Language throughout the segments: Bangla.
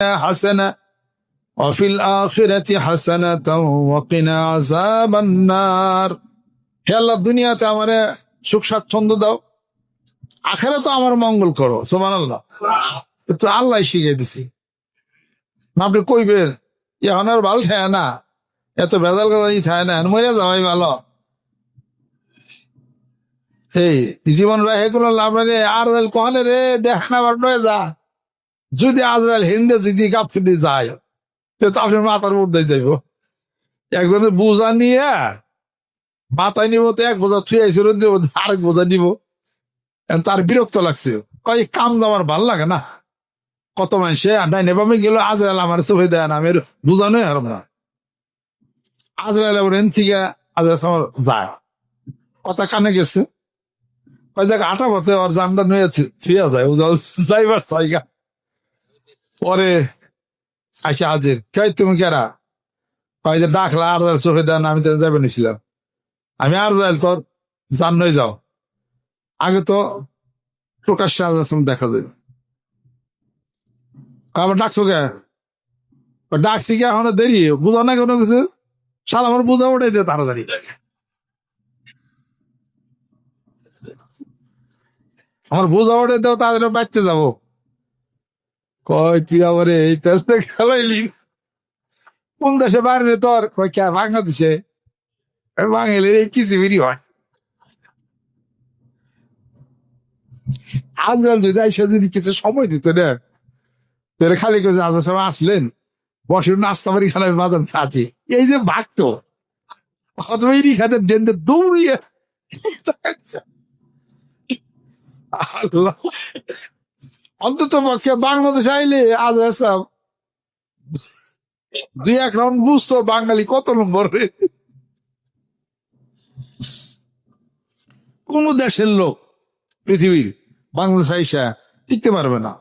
حسنة وفي الآخرة حسنة وقنا عذاب النار হে আল্লাহ দুনিয়াতে আমারে সুখ স্বাচ্ছন্দ্য দাও আখেরা তো আমার মঙ্গল করো সোমান আল্লাহ তো আল্লাহ শিখিয়ে দিছি না আপনি কইবেন এখন আর ভাল খায় না এত ভেজাল কথা খায় না মরে যাওয়াই ভালো এই জীবন রাহে কোনো লাভ রে আর কহনে রে দেখা না বার নয় যা যদি আজরাল হিন্দে যদি কাপড়ি যায়, তো আপনার মাথার মধ্যে যাইব। একজনের বোঝা নিয়ে মাথায় নিব, তো এক বোঝা ছুঁয়ে আরেক বোঝা নিব। তার বিরক্ত লাগছে। কয় কাম আমার ভালো লাগে না। কত মানুষে আড্ডাই নেবামে গেল আজরাল আমার চোখে দেয় না, আমি আর বোঝানোই হারম না। আজরাল আবার এন থেকে আজরাল আমার যায়। কথা কানে গেছে। কয়, দেখ, আটা পথে ওর জামটা নিয়ে ছুঁয়ে যায় যাইবার জায়গা। পরে আচ্ছা হাজির। কে তুমি কেরা? কয় যে ডাকলা আর চোখে দেন, আমি তো যাবে নিছিলাম। আমি আর যাই তোর জান্নই যাও। আগে তো প্রকাশ্যে আল্লাহ দেখা যায়। আবার ডাকছো কে? ডাকছি কে এখনও দেরি? বুঝা না কোনো কিছু? সাল আমার বুঝা ওটাই দে তাড়াতাড়ি। আমার বুঝা ওটাই দেও তাদের বাচ্চা যাব। কয়, তুই আবার এই খেলাইলি? কোন দেশে বাইরে তোর? কয়, কে? বাংলাদেশে? বাঙালির এই কিছু বেরি হয়? আজরাল যদি আইসা যদি কিছু সময় দিত না, তাহলে খালি করে আজ সময় আসলেন। বসে নাস্তা বাড়ি খানা বাজার থাকে। এই যে ভাগতো। অথবা এই খাতে ডেনতে দৌড়িয়ে আল্লাহ। অন্তত পক্ষে বাংলাদেশ আইলে আজ আসলাম। দুই এক রাউন্ড বুঝতো বাঙালি কত নম্বর। কোন দেশের লোক পৃথিবীর বাংলাদেশ আইসা টিকতে পারবে না,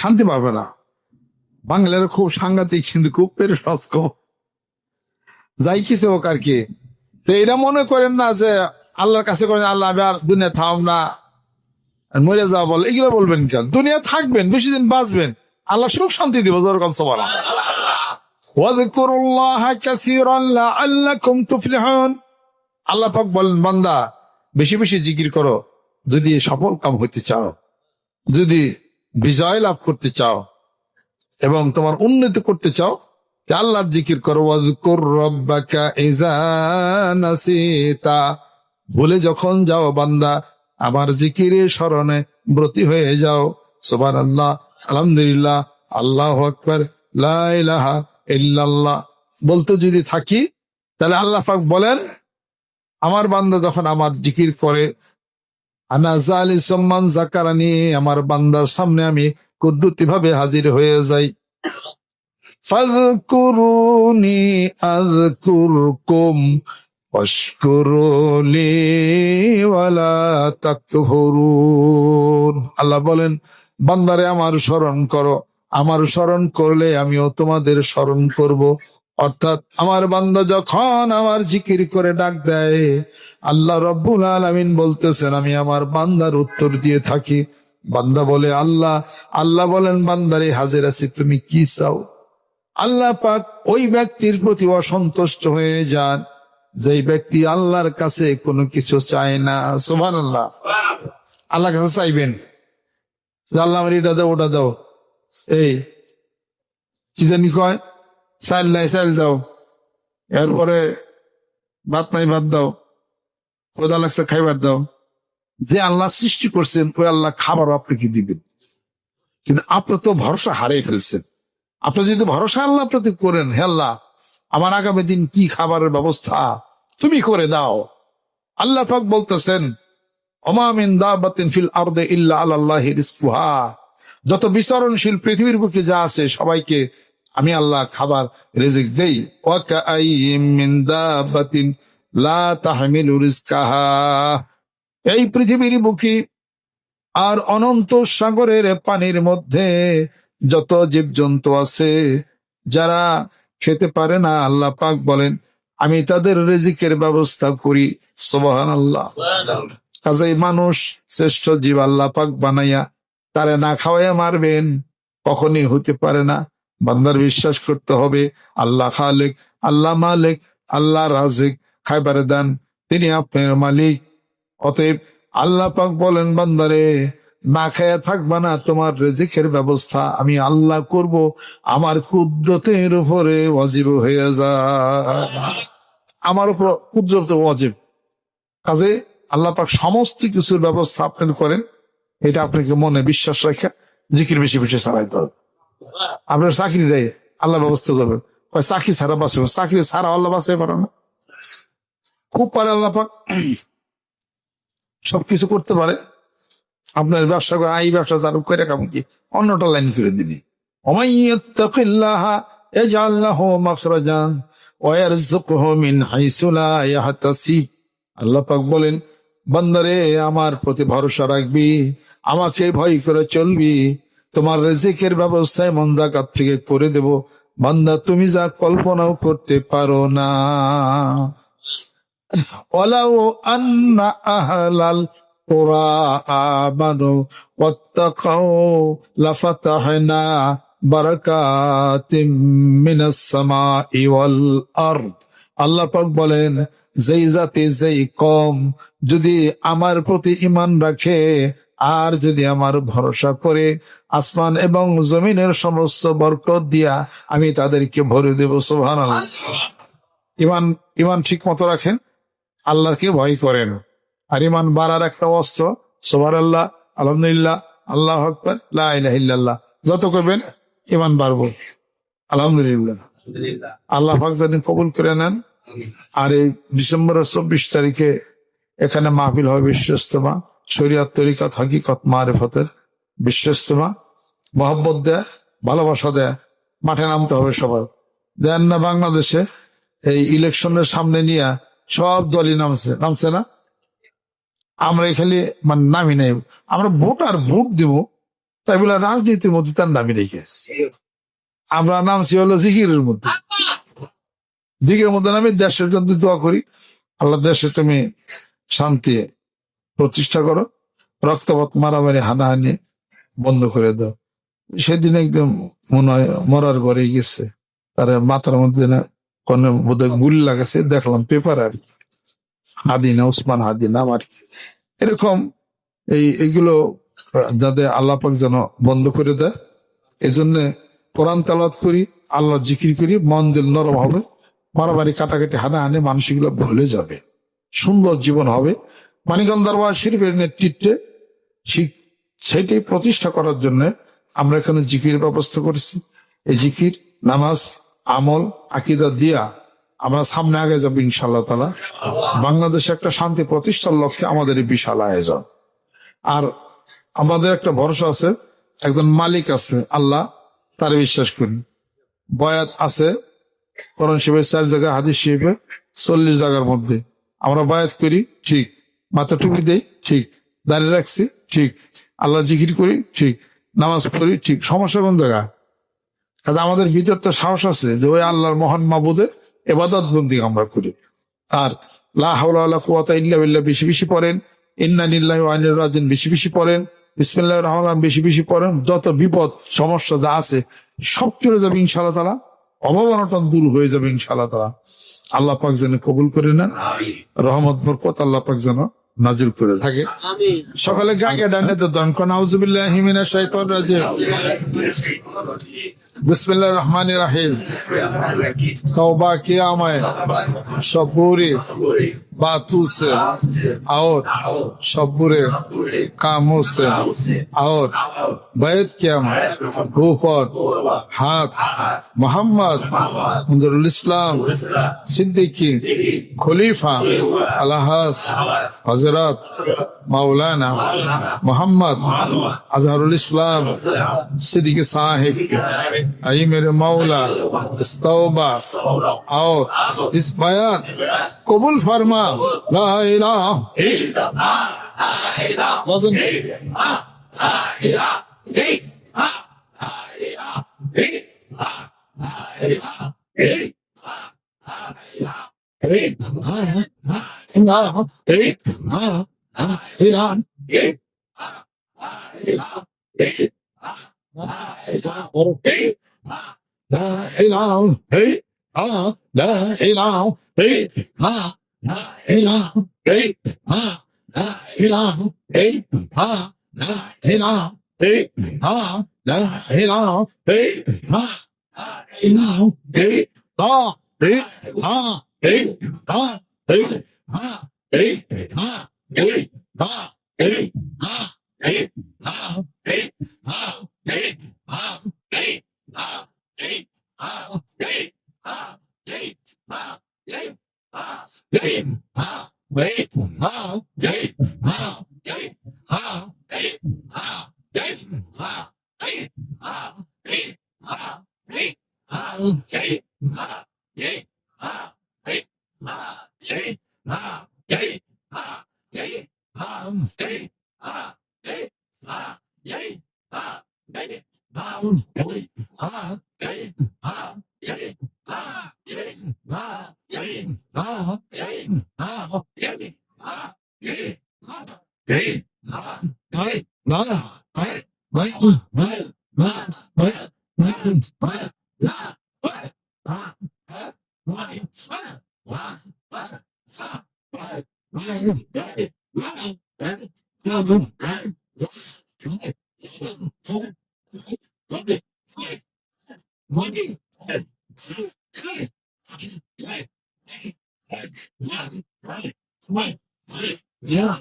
শান্তি পাবে না। বাংলার খুব সাংঘাতিক, কিন্তু খুব পেরেস যাই কিছু হোক আর কি। তো এটা মনে করেন না যে আল্লাহর কাছে করেন, আল্লাহ, আমি আর দুনিয়া থাম না। মরে যাওয়া বল, এগুলো বলবেন কেন? দুনিয়া থাকবেন, বেশি দিন বাঁচবেন। আল্লাহ সুখ শান্তি দিব যেরকম সবার আল্লাহ পাক বলেন, বান্দা, বেশি বেশি জিকির করো, যদি সফল কাম হইতে চাও, যদি বিজয় লাভ করতে চাও, এবং তোমার উন্নতি করতে চাও আল্লাহর জিকির করো ভুলে যখন যাও বান্দা আমার জিকিরে স্মরণে ব্রতী হয়ে যাও। সুবান আল্লাহ আলহামদুলিল্লাহ, আল্লাহ আকবর লাহা বলতে যদি থাকি, তাহলে আল্লাহ পাক বলেন, আমার বান্দা যখন আমার জিকির করে সম্মান জাকারানি আমার বান্দার সামনে আমি কুদ্দুতি ভাবে হাজির হয়ে যাই। ফাযকুরুনি আযকুরকুম আল্লাহ বলেন, বান্দারে আমার স্মরণ করো। আমার স্মরণ করলে আমিও তোমাদের স্মরণ করব। অর্থাৎ আমার বান্দা যখন আমার জিকির করে ডাক দেয়, আল্লাহ রব্বুল আলামিন বলতেছেন, আমি আমার বান্দার উত্তর দিয়ে থাকি। বান্দা বলে, আল্লাহ আল্লাহ বলেন, বান্দারে হাজির আছি, তুমি কি চাও? আল্লাহ পাক ওই ব্যক্তির প্রতি অসন্তুষ্ট হয়ে যান। যেই ব্যক্তি আল্লাহর কাছে কোনো কিছু চায় না সোমান আল্লাহ আল্লাহ কাছে চাইবেন। আল্লাহ আমার এটা দাও, ওটা দাও। এই, কি জানি কয়? চাইল নাই, চাইল দাও। এরপরে ভাত নাই, ভাত দাও। কোদা লাগছে, খাইবার দাও। যে আল্লাহ সৃষ্টি করছেন, ওই আল্লাহ আপনি কি দিবেন। কিন্তু আপনি তো ভরসা হারিয়ে ফেলছেন। আপনি যদি ভরসা আল্লাহ প্রতি করেন, হে আল্লাহ, আমার আগামী দিন কি খাবারের ব্যবস্থা? তুমি করে দাও। আল্লাহ পাক বলতেছেন অমামিন দাবাতিন ফিল আরদে ইল্লা আল্লাহি রিজকুহা। যত বিচরণশীল পৃথিবীর বুকে যা আছে, সবাইকে আমি আল্লাহ খাবার, রিজিক দেই। লা তাহমিলু রিজকাহা। এই পৃথিবীর বুকে আর অনন্ত সাগরের পানির মধ্যে যত জীবজন্তু আছে, যারা খেতে পারে না, আল্লাহ পাক বলেন আমি তাদের রিজিকের ব্যবস্থা করি সোবাহান আল্লাহ কাজেই মানুষ শ্রেষ্ঠ জীব আল্লাহ পাক বানাইয়া তারে না খাওয়াইয়া মারবেন, কখনই হতে পারে না। বান্দার বিশ্বাস করতে হবে, আল্লাহ খালেক, আল্লাহ মালিক, আল্লাহ রাজিক খাইবারে দান, তিনি আপনার মালিক। অতএব আল্লাহ পাক বলেন বান্দারে না খায়া থাকবা না, তোমার রেজিকের ব্যবস্থা আমি আল্লাহ করব। আমার কুদরতের উপরে ওয়াজিব হয়ে যা আমার উপর কুদরত ওয়াজিব। কাজে আল্লাহ পাক সমস্ত কিছুর ব্যবস্থা আপনি করেন। এটা আপনাকে মনে বিশ্বাস রেখে, জিকির বেশি বেশি চালাইতে হবে। আপনার চাকরি দেয়, আল্লাহ ব্যবস্থা করবেন চাকরি ছাড়া বাঁচবে চাকরি ছাড়া আল্লাহ বাঁচতে পারে না। খুব পারে আল্লাহ পাক সবকিছু করতে পারে। আপনার ব্যবসা করে এই ব্যবসা চালু করে কেমন কি? অন্যটা লাইন করে দিবি। বলেন, বান্দারে, আমার প্রতি ভরসা রাখবি, আমাকে ভয় করে চলবি, তোমার রেজেকের ব্যবস্থায় মন্দাকাত থেকে করে দেব। বান্দা, তুমি যা কল্পনাও করতে পারো না। ওলাও আন্না আহালাল ওরা বলেন, যেই জাতি, যেই কম যদি আমার প্রতি ইমান রাখে, আর যদি আমার ভরসা করে, আসমান এবং জমিনের সমস্ত বরকত দিয়া আমি তাদেরকে ভরে দেব সোভান ইমান ইমান ঠিক মতো রাখেন, আল্লাহকে ভয় করেন। আর ইমান বাড়ার একটা অস্ত্র সোভার আল্লাহ আলহামদুলিল্লাহ আল্লাহ আকবর লাহ যত করবেন ইমান বাড়বো। আলহামদুলিল্লাহ। আল্লাহ পাক জানি কবুল করে নেন। আর এই ডিসেম্বরের চব্বিশ তারিখে এখানে মাহফিল হবে বিশ্বস্তমা শরিয়াত তরিকাত হাকিকত মারেফতের বিশ্বস্তমা মহব্বত দেয় ভালোবাসা দেয় মাঠে নামতে হবে সবার। দেন না বাংলাদেশে এই ইলেকশনের সামনে নিয়ে সব দলই নামছে। নামছে না? আমরা খালি মানে নামি নাই। আমরা ভোট আর ভোট দিব, তাই বলে রাজনীতির মধ্যে তার নামি রেখে আমরা নামছি হলো জিকিরের মধ্যে। দিকের মধ্যে নামি দেশের জন্য দোয়া করি। আল্লাহ দেশে তুমি শান্তি প্রতিষ্ঠা করো। রক্তপাত, মারামারি, হানাহানি বন্ধ করে দাও। সেদিন একদম মনে হয় মরার ঘরে গেছে। তার মাথার মধ্যে না কোন বোধহয় গুলি লাগাছে, দেখলাম পেপার আর কি। হাদিনা উসমান হাদিনা, আমার। এরকম এই, এগুলো, যাদের আল্লাহ পাক যেন বন্ধ করে দেয় এই জন্য কোরআন তালাত করি আল্লাহ জিকির করি, মন দিল নরম হবে, মারামারি কাটাকাটি হানা হানে মানুষগুলো ভুলে যাবে, সুন্দর জীবন হবে। মানিকন দরবার শরীফের নেতৃত্বে ঠিক সেটাই প্রতিষ্ঠা করার জন্য আমরা এখানে জিকির ব্যবস্থা করেছি। এই জিকির, নামাজ, আমল, আকিদা দিয়া আমরা সামনে আগে যাব ইনশাল্লাহ তালা বাংলাদেশে একটা শান্তি প্রতিষ্ঠার লক্ষ্যে আমাদের বিশাল আয়োজন। আর আমাদের একটা ভরসা আছে, একজন মালিক আছে, আল্লাহ তার বিশ্বাস করি। বয়াত আছে করণ শিবের চার জায়গা, হাদিস শিবের চল্লিশ জায়গার মধ্যে। আমরা বয়াত করি, ঠিক। মাথা টুপি দেই, ঠিক। দাঁড়িয়ে রাখছি, ঠিক। আল্লাহ জিকির করি, ঠিক। নামাজ পড়ি, ঠিক। সমস্যা কোন জায়গা? কাজে আমাদের ভিতর তো সাহস আছে যে ওই আল্লাহর মহান মাবুদের এবাদত বন্দি আমরা করি। আর লাহাউলা ইল্লা বেশি বেশি পড়েন। ইন্নানিল্লাহ রাজিন বেশি বেশি পড়েন। বিসমিল্লাহ রহমান বেশি বেশি পড়েন। যত বিপদ সমস্যা যা আছে সব চলে যাবে ইনশাল্লাহ তালা অভাবনটন দূর হয়ে যাবে ইনশাল্লাহ তালা আল্লাহ পাক যেন কবুল করে নেন। রহমত বরকত আল্লাহ পাক যেন নাজুল করে থাকে। সকালে গায়ে ডানে দন কনাউজুবিল্লাহ হিমিনা শাইতান রাজে বিসমিল্লাহ রহমান রাহিম। তওবা কিয়ামায় সবুরি सबूरी बातों से और सबूरे कामों से और बैत किया मैं ऊपर हाथ मोहम्मद मंजरुल इस्लाम सिद्दीकी खलीफा अलहास हजरत मौलाना मोहम्मद अजहरुल इस्लाम सिद्दीकी साहिब आई मेरे मौला इस तौबा और इस बयान कबूल لا إله إلا الله لا إله وزن لا إله إلا لا إله إلا لا إله إلا لا إله لا إله لا إله Đại La Đế Tha Đại La Đế Tha Đại La Đế Tha Đại La Đế Tha Đại La Đế Tha Đế Tha Đế Tha Đế Tha Đế Tha Đế Tha Đế Tha Đế Tha Đế Tha Đế Tha Đế Tha Đế Tha Đế Tha Đế Tha Đế Yay! Ah! Yay! Ah! Yay! Ah! Yay! Ah! Yay! Ah! Money. Yeah.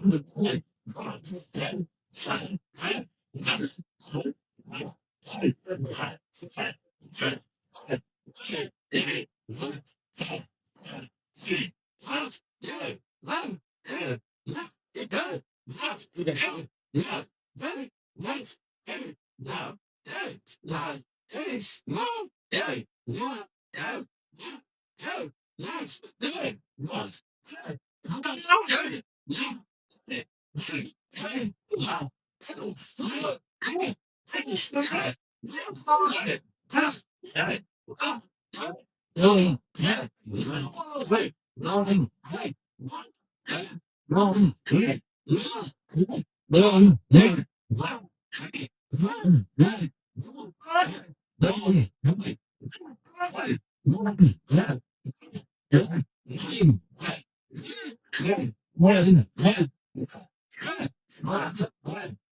What is it?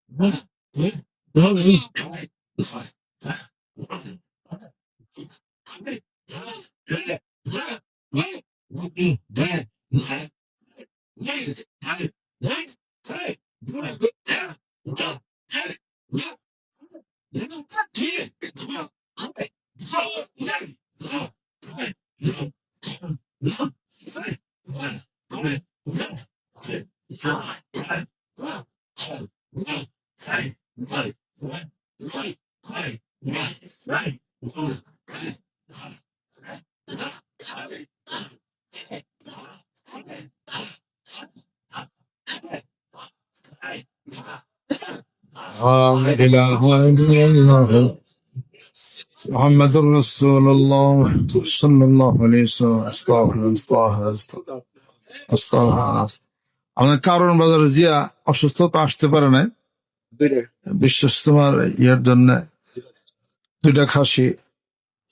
Come on. إله إلا الله محمد رسول الله صلى الله عليه وسلم استغفر استغفر استغفر استغفر আমাদের কারণ বাজার জিয়া অসুস্থতা আসতে পারে না বিশ্বাস তোমার ইয়ের জন্য দুইটা খাসি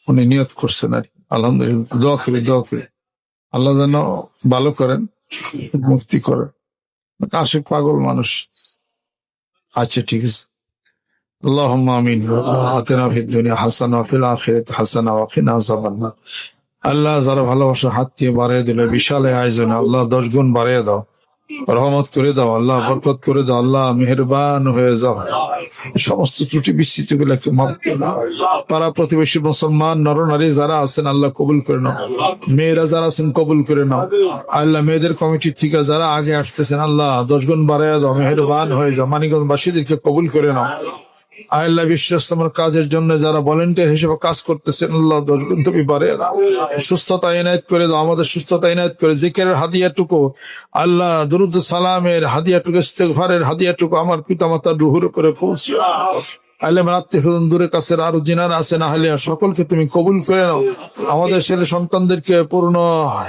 উনি নিয়ত করছেন আর কি। আলহামদুলিল্লাহ দোয়া করি দোয়া করি আল্লাহ যেন ভালো করেন মুক্তি করেন আশেক পাগল মানুষ আচ্ছা ঠিক আছে اللهم امين آتنا في الدنيا حسنه وفي الاخره حسنه وقنا عذاب النار আল্লাহ যারা ভালোবাসা হাত দিয়ে বাড়িয়ে দিলে বিশাল এই আয়োজনে আল্লাহ দশ গুণ বাড়িয়ে দাও রহমত করে দাও আল্লাহ বরকত করে দাও আল্লাহ মেহরবান হয়ে যাও সমস্ত ত্রুটি বিস্তৃত গুলোকে মাফ করে দাও। পাড়া প্রতিবেশী মুসলমান নরনারী যারা আছেন আল্লাহ কবুল করে নাও মেয়েরা যারা আছেন কবুল করে নাও আল্লাহ মেয়েদের কমিটির থেকে যারা আগে আসতেছেন আল্লাহ দশ গুণ বাড়াইয়া দাও মেহরবান হয়ে যাও মানিকগঞ্জবাসীদেরকে কবুল করে নাও আল্লাহ বিশ্বাস তোমার কাজের জন্য যারা ভলেন্টিয়ার হিসেবে কাজ করতেছেন, আল্লাহ বাড়িয়ে সুস্থতা এনায়ত করে দাও, আমাদের সুস্থতা এনায়ত করে। জিকেরের হাদিয়াটুকু, আল্লাহ দুরুদ সালামের হাদিয়াটুকু, ইস্তেগফারের হাদিয়াটুকু আমার পিতামাতা রুহুর করে পৌঁছে আলেম সকলকে তুমি কবুল করে নাও। আমাদের ছেলে সন্তানদেরকে পূর্ণ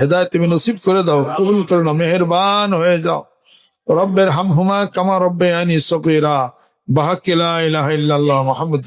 হেদায়ত তুমি নসিব করে দাও, কবুল করে নাও, মেহেরবান হয়ে যাও। রব্বের হামহুমা কামা রব্বে আনি সকিরা بحق لا إله إلا الله محمد